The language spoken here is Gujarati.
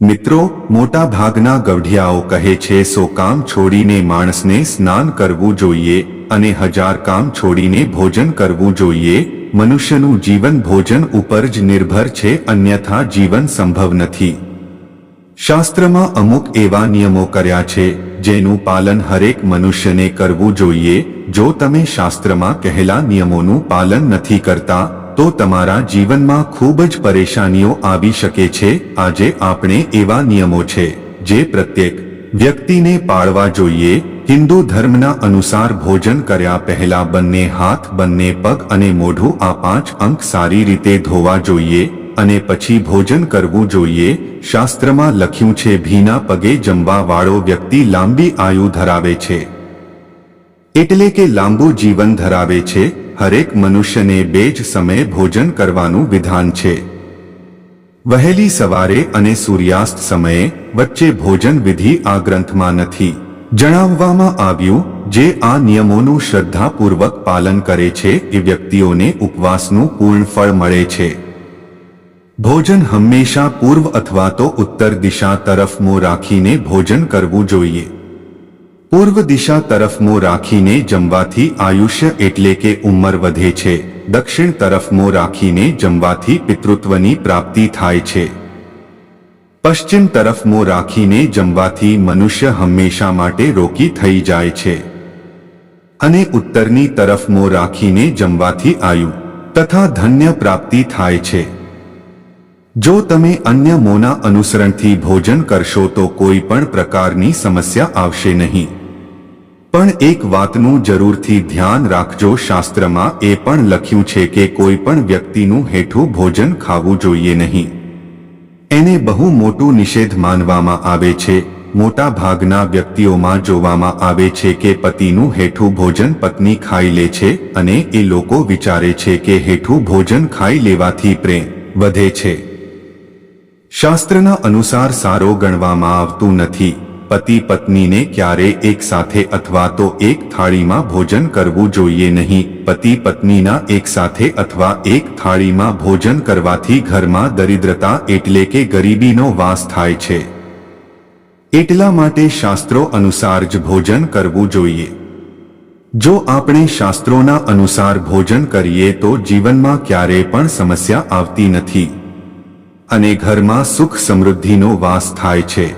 મિત્રો, મોટા ભાગના ગવઢિયાઓ કહે છે, સો કામ છોડીને માણસને સ્નાન કરવું જોઈએ અને હજાર કામ છોડીને ભોજન કરવું જોઈએ. મનુષ્યનું જીવન ભોજન ઉપર જ નિર્ભર છે, અન્યથા જીવન સંભવ નથી. શાસ્ત્રમાં અમુક એવા નિયમો કર્યા છે, જેનું પાલન હરેક મનુષ્યને કરવું જોઈએ. જો તમે શાસ્ત્રમાં કહેલા નિયમોનું પાલન નથી કરતા તો તમારા જીવનમાં ખૂબ જ પરેશાનીઓ આવી શકે છે. આજે આપણે એવા નિયમો છે, જે પ્રત્યેક વ્યક્તિને પાળવા જોઈએ. હિન્દુ ધર્મના અનુસાર ભોજન કર્યા પહેલા બંને હાથ, બંને પગ અને મોઢું આ પાંચ અંક સારી રીતે ધોવા જોઈએ અને પછી ભોજન કરવું જોઈએ. શાસ્ત્રમાં લખ્યું છે, ભીના પગે જમવા વાળો વ્યક્તિ લાંબી આયુ ધરાવે છે. એટલે કે લાંબુ જીવન ધરાવે છે. હરેક મનુષ્યને બે જ સમયે ભોજન કરવાનું વિધાન છે. વહેલી સવારે અને સૂર્યાસ્ત સમયે વચ્ચે ભોજન વિધિ આ ગ્રંથમાં નથી. જણાવવામાં આવ્યું, જે આ નિયમોનું શ્રદ્ધાપૂર્વક પાલન કરે છે એ વ્યક્તિઓને ઉપવાસનું પૂર્ણ ફળ મળે છે. ભોજન હંમેશા પૂર્વ અથવા તો ઉત્તર દિશા તરફ મોં રાખીને ભોજન કરવું જોઈએ. પૂર્વ દિશા તરફ મોં રાખીને જમવાથી આયુષ્ય એટલે કે ઉંમર વધે છે. દક્ષિણ તરફ મોં રાખીને જમવાથી પિતૃત્વની પ્રાપ્તિ થાય છે. પશ્ચિમ તરફ મોં રાખીને જમવાથી મનુષ્ય હંમેશા માટે રોકી થઈ જાય છે. અને ઉત્તરની તરફ મોં રાખીને જમવાથી આયુ તથા ધન્ય પ્રાપ્તિ થાય છે. જો તમે અન્ય મોના અનુસરણથી ભોજન કરશો તો કોઈ પણ પ્રકારની સમસ્યા આવશે નહીં. પણ એક વાતનું જરૂરથી ધ્યાન રાખજો શાસ્ત્રમાં, એ પણ લખ્યું છે કે કોઈ પણ વ્યક્તિનું હેઠું ભોજન ખાવું જોઈએ નહીં. એને બહુ મોટું નિષેધ માનવામાં આવે છે. મોટા ભાગના વ્યક્તિઓમાં જોવામાં આવે છે કે પતિનું હેઠું ભોજન પત્ની ખાઈ લે છે અને એ લોકો વિચારે છે કે હેઠું ભોજન ખાઈ લેવાથી પ્રેમ વધે છે. શાસ્ત્રના અનુસાર સારો ગણવામાં આવતું નથી. પતિ પત્નીને ક્યારે એક સાથે અથવા તો એક થાળીમાં ભોજન કરવું જોઈએ નહીં. પતિ પત્નીના એક સાથે અથવા એક થાળીમાં ભોજન કરવાથી ઘરમાં દરિદ્રતા એટલે કે ગરીબીનો વાસ થાય છે. એટલા માટે શાસ્ત્રો અનુસાર જ ભોજન કરવું જોઈએ. જો આપણે શાસ્ત્રોના અનુસાર ભોજન કરીએ તો જીવનમાં ક્યારેય પણ સમસ્યા આવતી નથી. અને ઘરમાં સુખ સમૃદ્ધિનો વાસ થાય છે.